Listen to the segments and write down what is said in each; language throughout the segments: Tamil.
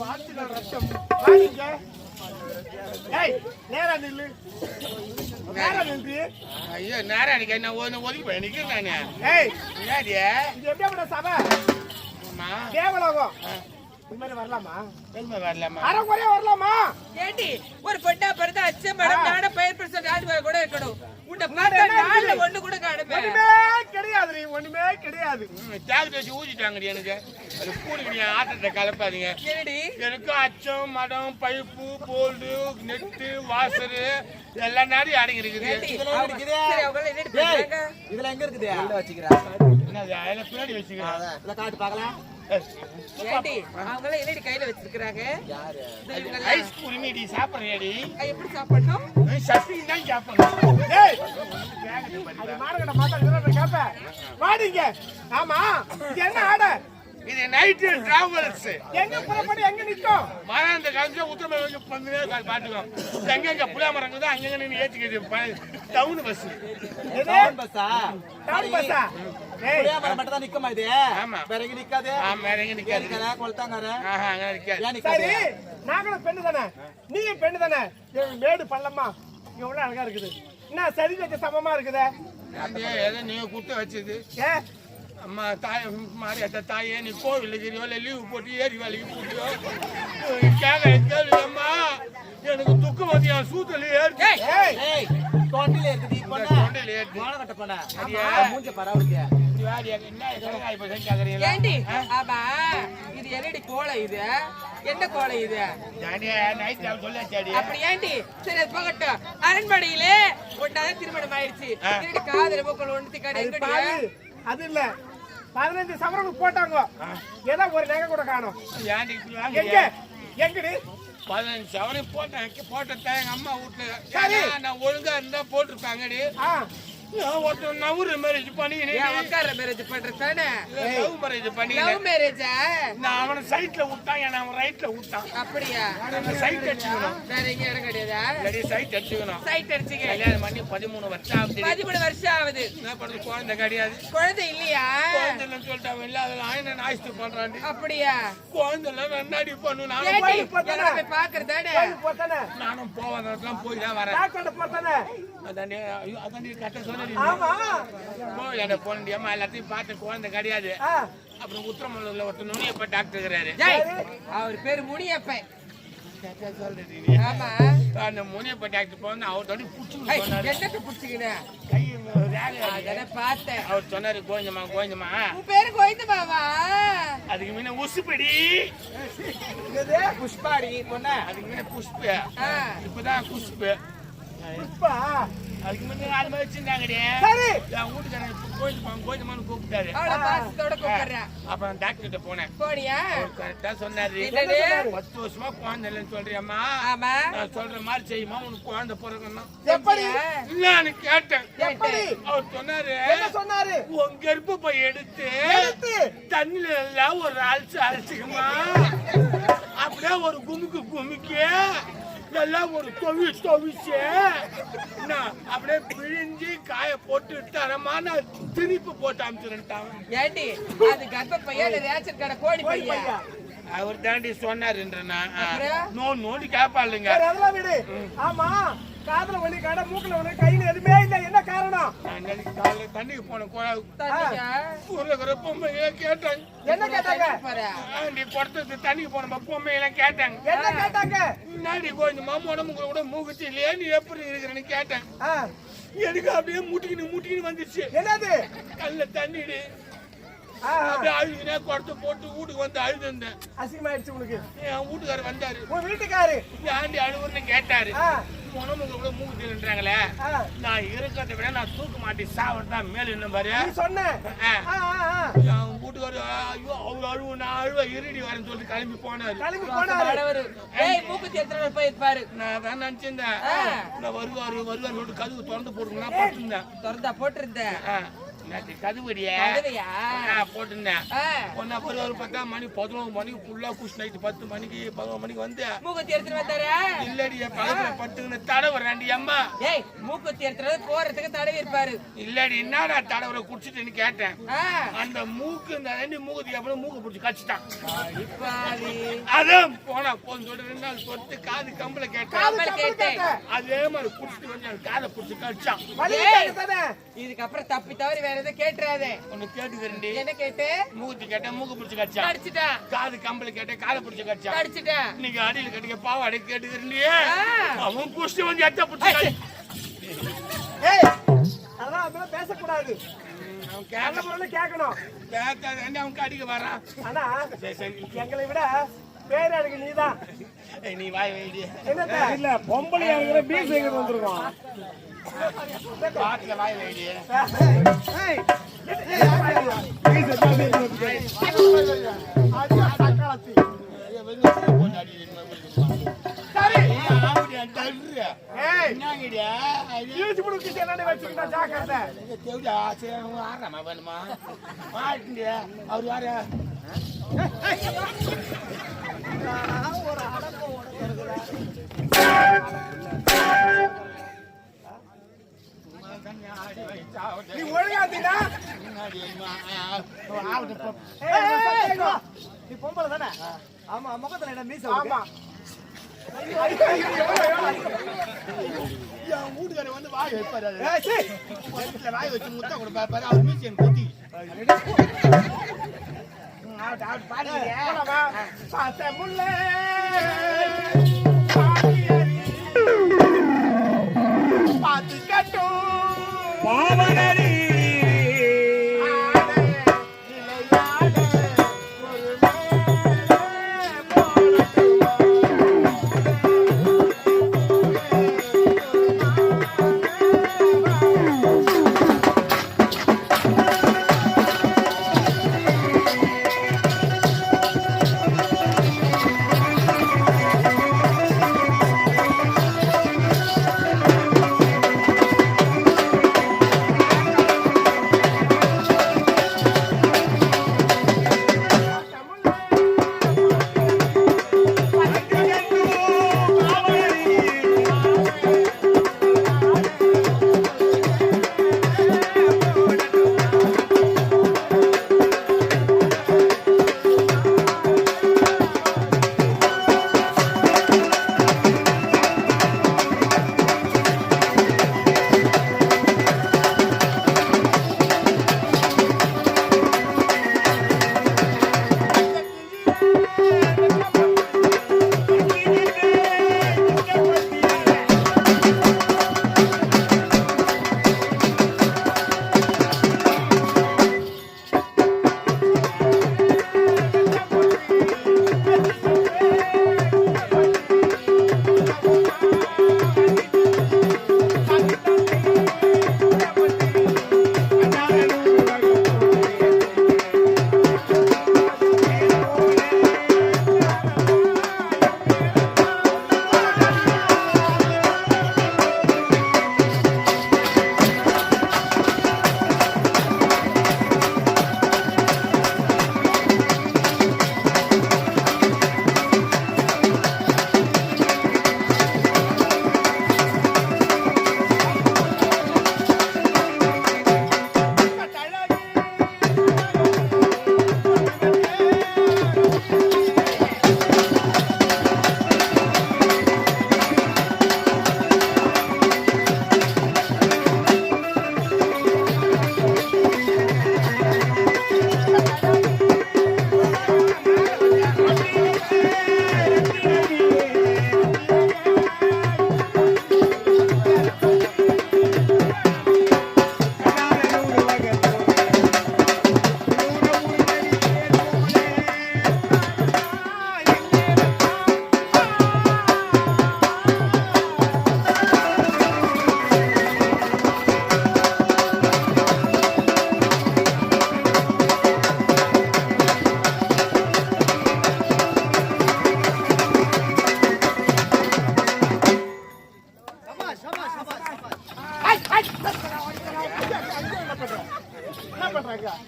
பாத்துகள் ரத்தம். வாங்க ஏய் நேரா நில்லு. நேரா நில்லு. ஐயோ நேரம் அடிக்க என்ன ஒன்று ஒதுக்கி போய் நான். ஏய் முன்னாடி இது எப்படி அப்படி சபை? அம்மா தேவலோகம். இந்த மாதிரி வரலாமா? அரை குறையா வரலாமா? ஏண்டி ஒரு பொண்ணா பிறந்தா அச்சம் மேடம் நாட பயிர் பிரசன் ஆண்டு கூட இருக்கணும் உன்னை நான் பார்த்தா என்ன நாள்ல இது? ஒண்ணு கூட காணுமே ஒண்ணுமே கிடையாது நீ ஒண்ணுமே கிடையாது. தேக்கு வச்சு ஊற்றிட்டாங்கடி எனக்கு. அது கூடுங்க ஆட்டத்தை கலப்பாதீங்க. எனக்கு அச்சம் மடம் பைப்பு போல்டு நெட்டு வாசரு எல்லா நாடும் அடங்கி இருக்குது. இதுல எங்க இருக்குது? வச்சுக்கிறேன் பின்னாடி வச்சுக்கிறேன் காட்டு பார்க்கலாம். எப்படி சாப்பிடணும்? சட்டி தான் சாப்பிடணும். ஏய்! அது மாடகட மாட்டா கேப்ப வாடிங்க ஆமா இது என்ன ஆடை? இது நைட்டு டிராவல்ஸ் எங்க புறப்படி எங்க நிக்கும்? மரம் இந்த காலத்துல உத்தரமே வந்து பந்து பாத்துக்கோம் எங்கெங்க புளிய மரம் இருக்குதோ அங்கங்க நின்று ஏற்றிக்கிது டவுன் பஸ் டவுன் பஸ்ஸா டாடி பஸ்ஸா புளியா மரம் மட்டும் தான் நிக்குமா இது? ஆமா. வேற எங்க நிக்காது? ஆமா வேற எங்க நிக்காது. கொளுத்தாங்கார? ஆஹா அங்க நிக்காது. சரி நாங்களும் பெண்ணு தானே? நீயும் பெண்ணு தானே? மேடு பள்ளமா. எவ்வளவு அழகா இருக்குது. என்ன சரி வச்ச சமமா இருக்குதே? ஏதோ நீங்க குத்த வச்சது. ஏ அம்மா தாய் நீ கோவில் இருக்கிறியோ இல்லை லீவு போட்டு ஏறி வேலைக்கு போட்டியோ கேட்க கேள்வி அம்மா. எனக்கு துக்கம் வந்து என் சூத்தல ஏறி தொண்டையில ஏறி மாலை கட்ட பொண்ணு. சரியா? மூஞ்ச பரவாயில்லையா. இப்படி வாடி, என்ன கிழங்காய் இப்போ கேட்கறீங்களா ஏண்டி? ஆமா இது என்னடி கோலை இது? என்ன கோலை இது? அப்படி ஏண்டி? சரி போகட்டும். அரண்மனையிலே ஒன்னாதான் திருமணம் ஆயிடுச்சு காதல மக்கள் ஒன்று அது இல்ல. பதினஞ்சு சவரனுக்கு போட்டாங்க. ஏதோ ஒரு நகை கூட காணும். எங்க? எங்கடி? பதினஞ்சு சவரம் போட்டேன் போட்டதான் எங்க அம்மா வீட்டுல ஒழுங்கா இருந்தா போட்டிருப்பாங்கடி. ஒருத்தன் நவுறு மேரேஜ் ஏன் பண்ணிக்கினேன் உட்கார மேரேஜ் பண்ற தானே லவ் மேரேஜ் லவ் பண்ணிக்கினேன் மேரேஜா நான் அவனை சைட்ல விட்டான் என்ன அவன் ரைட்ல விட்டான் அப்படியா? சைட் அடிச்சுக்கணும். வேற எங்க இடம் கிடையாதா? சைட் அடிச்சுக்கணும். சைட் அடிச்சுக்க. கல்யாணம் பண்ணி பதிமூணு வருஷம் ஆகுது. பதிமூணு வருஷம் ஆகுது. என்ன பண்றது குழந்தை கிடையாது. குழந்தை இல்லையா? குழந்தை இல்லைன்னு சொல்லிட்டாங்க இல்ல அதில் பண்றாண்டி அப்படியா? குழந்தை பண்ணு கோயிலுக்கு போத்தானே? எல்லாம் போய் பாக்குறதானே போத்தானே நானும் போவதெல்லாம் போய் தான் வரேன். டாக்டர் கட்ட ஆமா கோவிலாண்ட எல்லாத்தையும் பார்த்து குழந்தை கிடையாது. அப்புறம் உத்தரமல்லூர்ல ஒருத்தர் நுனியப்ப டாக்டர் இருக்கிறாரு. ஜெய் அவர் பேரு முனியப்பன் சொல்றது நீ. ஆமா. அந்த முனியப்ப டாக்டர் போன அவர் தோடி புடிச்சு பார்த்தேன். அவர் சொன்னாரு கோஞ்சமா கோஞ்சமா உன் பேரு கோவிந்தமாவா அதுக்கு முன்ன உசுப்படி. இது புஷ்பாடி பொண்ணு. அதுக்கு முன்ன புஷ்ப. இப்பதான் புஷ்பு புஷ்பா? அதுக்கு முன்ன ஆறு மாதிரி வச்சிருந்தாங்கடி. சரி. என் வீட்டுக்காரன் கோஞ்சமா கோஞ்சமான்னு கூப்பிட்டாரு. அவளை பாசத்தோட கூப்பிடுறேன். அப்புறம் டாக்டர் கிட்ட போனேன். போனியா? கரெக்டா சொன்னாரு. பத்து வருஷமா குழந்தை இல்லைன்னு சொல்றியம்மா. ஆமா. நான் சொல்ற மாதிரி செய்யுமா? உனக்கு குழந்தை பிறக்கணும் எப்படி? இல்லன்னு கேட்டேன். எப்படி? அவர் சொன்னாரு என்ன சொன்னாரு? உன் கர்ப்பப்பை எடுத்து எடுத்து? தண்ணில எல்லாம் ஒரு அலசு அலசிக்குமா அப்படியே ஒரு குமுக்கு குமிக்கு. எல்லாம் ஒரு தொவி தொவிச்சு. என்ன, அப்படியே பிழிஞ்சு காய போட்டு தரமா நான் திருப்பி போட்டு அனுப்பிச்சுட்டான் ஏண்டி அது கர்ப்ப பையன் ரேஷன் கடை கோடி பையன்? அவர் தாண்டி சொன்னாருன்றா? நோ நோண்டி கேப்பாளுங்க. சரி அதெல்லாம் விடு. ஆமா காதுல வலி கடை மூக்குல வலி கையில எதுவுமே இல்ல. என்ன காரணம்? நான் இன்னைக்கு காலையில தண்ணிக்கு போன ஊர்ல பொம்மைகளை கேட்டாங்க. என்ன கேட்டாங்க? பாரு ஆண்டி குடத்துக்கு தண்ணிக்கு போன பொம்மையெல்லாம் கேட்டாங்க. என்ன கேட்டாங்க? முன்னாடி கொஞ்சம் உடம்புக்குள்ள கூட மூக்குச்சு இல்லையா நீ எப்படி இருக்கிறேன்னு கேட்டேன் எனக்கு அப்படியே முட்டிக்கின்னு முட்டிக்கின்னு வந்துச்சு என்னது? கல்ல தண்ணிடு. அப்படியே அழுதுனே குடத்தை போட்டு வீட்டுக்கு வந்து அழுதுந்தேன். அசிங்கமாயிடுச்சு உனக்கு என் வீட்டுக்காரர் வந்தாரு. உன் வீட்டுக்காரு? ஆண்டி அழுவுன்னு கேட்டாரு. ஆ, உடம்புக்கு கூட மூக்குச்சுன்றாங்களே ஆ, நான் இருக்கிறத விட நான் தூக்க மாட்டி சாவட்டா மேல என்ன பாரு. நீ சொன்ன. ஆ. ஆ, ஆ, ஆ. என் வீட்டுக்காரர் ஐயோ அவர் அழுவு நான் அழுவ இருடி வரேன்னு சொல்லிட்டு கிளம்பி போனாரு. கிளம்பி போனாரு. ஏய் மூக்குத்தி எத்தனை போயிருப்பாரு நான் தான் நினைச்சிருந்தேன். நான் வருவாரு வருவாரு சொல்லிட்டு கதவு திறந்து போட்டுருந்தேன் படுத்திருந்தேன் திறந்தா போட்டிருந்தேன். போட்டுருந்தேன். ஒன்னா ஒரு ஒரு பத்தா மணி பதினோரு மணிக்கு ஃபுல்லா குஷ் நைட்டு பத்து மணிக்கு பதினோரு மணிக்கு வந்து மூக்குத்தி எடுத்துட்டு வந்தாரா? இல்லடி பக்கத்துல பட்டுக்கின்னு தடவுறாண்டி அம்மா? ஏய் மூக்குத்தி எடுத்துறது போறதுக்கு தடவி இருப்பாரு. இல்லடி என்னடா தடவுற குடிச்சிட்டுன்னு கேட்டேன். அந்த மூக்கு இந்த ரெண்டு அப்புறம் மூக்கு பிடிச்சி கடிச்சிட்டான். அதான் போனா போதும் சொல்லிட்டு ரெண்டு நாள் சொத்து காது கம்பள கேட்டேன். அதே மாதிரி குடிச்சிட்டு வந்து காதை பிடிச்சி கடிச்சான். இதுக்கப்புறம் தப்பி தவறி வேற எதுவும் கேட்டுறாதே? ஒன்னு கேட்டுக்கிறேன்டி. என்ன கேட்டு? மூக்குத்தி கேட்டேன் மூக்கு பிடிச்சி கடிச்சான் கடிச்சிட்டான் காது கம்பள கேட்டேன் காதை பிடிச்சி கடிச்சான் கடிச்சிட்டான் இன்னைக்கு அடியில் கட்டிக்க பாவாடை கேட்டுக்கிறேன்டி. ஆ. அவன் குடிச்சிட்டு வந்து எத்த பிடிச்சி ஏய் அதெல்லாம் பேசக்கூடாது. கேட்கணும். கேட்காத அவன் கடிக்க வரான் ஆனா எங்களை விட பேரழகு நீதான். ஏய், நீ வாய் இல்ல பொம்பளையா இருக்கிற பீஸ் எங்க வந்துருக்கோம் பாட்டுல வாய் அவர் யாரு நீ ஒழுங்கா இங்க வா. நீ பொம்பளை தானே? ஆமா முகத்துல என்ன மீச ஆமா. வீட்டுக்காரர் வந்து வாய் வைப்பாரு. வாய் வச்சு முத்தா கொடுப்பாரு. அவர் மீசன் குத்தி. போலாமா? பார்த்த முல்லை,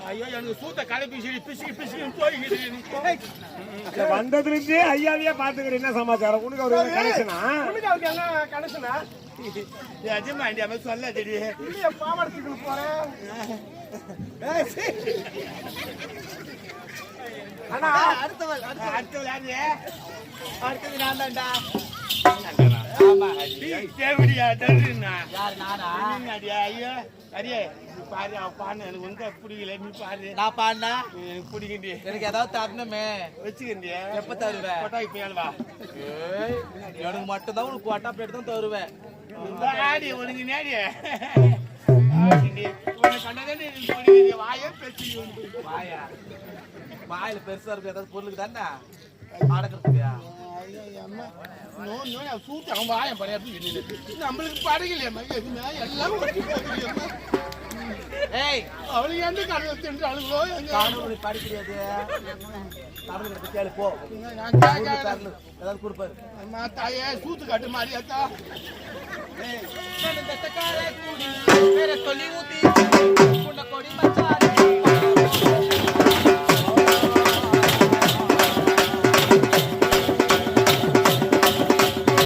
பிசுக்கு பிசுக்கு போய்கிட்டு வந்ததுல இருந்தே ஐயாவையே பாத்துக்கிறேன் என்ன சமாச்சாரம்? உனக்கு ஒரு கனெக்ஷனா உனக்கு அவருக்கு என்ன கணேசனா? எஜமாண்டி அவன் சொல்ல தெரியும் இல்லையே பாவாடத்துக்கு போறேன் அண்ணா. அடுத்தவள் அடுத்த- அடுத்த விளையாடு அடுத்தது நான் தான்டா. யார் அடியா ஐயோ பாரு எனக்கு பாரு நான் பாடினா எனக்கு எனக்கு ஏதாவது தரணுமே வச்சுக்கண்டி எப்ப தருவேன் கொட்டாய் போயால் ஏய், எனக்கு மட்டும் தான் உனக்கு குவாட்டா பிளேட் தான் தருவேன் ஆடி உனக்கு நேடி வாயே வாயா வாயில பெருசா இருக்கு ஏதாவது பொருளுக்கு தானே? அடக்கிறதுக்கு சூட்டு அவன் எப்படி இருக்குது. நம்மளுக்கு படகலையம்மா எதுவுமே எல்லாம். ஏய். அவளுக்கு எந்த கடலை தின்றாளுங்களோ எங்க? காணொலி படிக்கிறது தமிழ் கிட்ட கேளு போ. ஏதாவது கொடுப்பாரு அம்மா தாயே சூத்து காட்டு மாறியாத்தா சொல்லி ஊத்தி கொடி மச்சான்